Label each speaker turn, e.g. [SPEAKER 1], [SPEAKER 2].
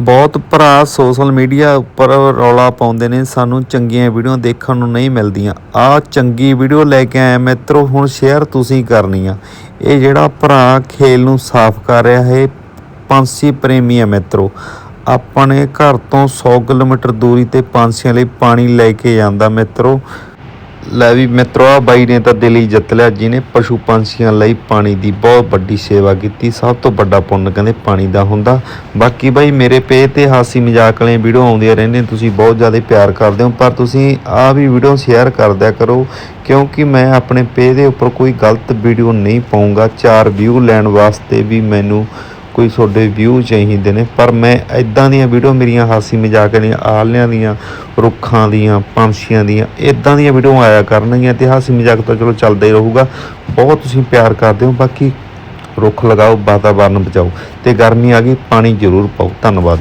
[SPEAKER 1] ਬਹੁਤ ਭਰਾ social media ਉੱਪਰ ਰੌਲਾ ਪਾਉਂਦੇ ਨੇ, ਸਾਨੂੰ ਚੰਗੀਆਂ ਵੀਡੀਓ ਦੇਖਣ ਨੂੰ ਨਹੀਂ ਮਿਲਦੀਆਂ। ਆ ਚੰਗੀ ਵੀਡੀਓ ਲੈ ਕੇ ਆਇਆ ਮਿੱਤਰੋ, ਹੁਣ ਸ਼ੇਅਰ ਤੁਸੀਂ ਕਰਨੀ ਆ। ਇਹ ਜਿਹੜਾ ਭਰਾ ਖੇਲ ਨੂੰ ਸਾਫ਼ ਕਰ ਰਿਹਾ ਹੈ ਪੰਛੀ ਪ੍ਰੇਮੀ ਆ ਮਿੱਤਰੋ। ਆਪਣੇ ਘਰ ਤੋਂ 100 ਕਿਲੋਮੀਟਰ ਦੂਰੀ ਤੇ ਪੰਛੀਆਂ ਲਈ ਪਾਣੀ ਲੈ ਕੇ ਜਾਂਦਾ ਮਿੱਤਰੋ। ਲੈ ਵੀ ਮਿੱਤਰੋ ਆ ਬਾਈ ਨੇ ਤਾਂ ਦਿਲ ਹੀ ਜਿੱਤ ਲਿਆ, ਜਿਹਨੇ ਪਸ਼ੂ ਪੰਛੀਆਂ ਲਈ ਪਾਣੀ ਦੀ ਬਹੁਤ ਵੱਡੀ ਸੇਵਾ ਕੀਤੀ। ਸਭ ਤੋਂ ਵੱਡਾ ਪੁੰਨ ਕਹਿੰਦੇ ਪਾਣੀ ਦਾ ਹੁੰਦਾ। ਬਾਕੀ ਬਾਈ, ਮੇਰੇ ਪੇਜ ਤੇ ਹਾਸੀ ਮਜ਼ਾਕ ਵਾਲੀਆਂ ਵੀਡੀਓ ਆਉਂਦੀਆਂ ਰਹਿੰਦੀਆਂ, ਤੁਸੀਂ ਬਹੁਤ ਜ਼ਿਆਦਾ ਪਿਆਰ ਕਰਦੇ ਹੋ। ਪਰ ਤੁਸੀਂ ਆ ਵੀ ਵੀਡੀਓ ਸ਼ੇਅਰ ਕਰ ਦਿਆ ਕਰੋ, ਕਿਉਂਕਿ ਮੈਂ ਆਪਣੇ ਪੇਜ ਦੇ ਉੱਪਰ ਕੋਈ ਗਲਤ ਵੀਡੀਓ ਨਹੀਂ ਪਾਉਂਗਾ। ਚਾਰ ਵਿਊ ਲੈਣ ਵਾਸਤੇ ਵੀ ਮੈਨੂੰ ਕੋਈ ਤੁਹਾਡੇ ਵਿਊ ਚਾਹੀਦੇ ਨੇ। ਪਰ ਮੈਂ ਇਦਾਂ ਦੀਆਂ ਵੀਡੀਓ ਮੇਰੀਆਂ ਹਾਸੀ ਮਜ਼ਾਕ ਦੀਆਂ ਆਲਿਆਂ ਦੀਆਂ, ਰੁੱਖਾਂ ਦੀਆਂ, ਪੰਛੀਆਂ ਦੀਆਂ ਇਦਾਂ ਦੀਆਂ ਵੀਡੀਓ ਆਇਆ ਕਰਨਗੀਆਂ ਤੇ ਹਾਸੀ ਮਜ਼ਾਕ ਤਾਂ ਚਲੋ ਚੱਲਦਾ ਹੀ ਰਹੂਗਾ। ਬਹੁਤ ਤੁਸੀਂ ਪਿਆਰ ਕਰਦੇ ਹੋ, ਬਾਕੀ ਰੁੱਖ ਲਗਾਓ, ਵਾਤਾਵਰਨ ਬਚਾਓ ਤੇ ਗਰਮੀ ਆ ਗਈ, ਪਾਣੀ ਜ਼ਰੂਰ ਪਾਓ। ਧੰਨਵਾਦ।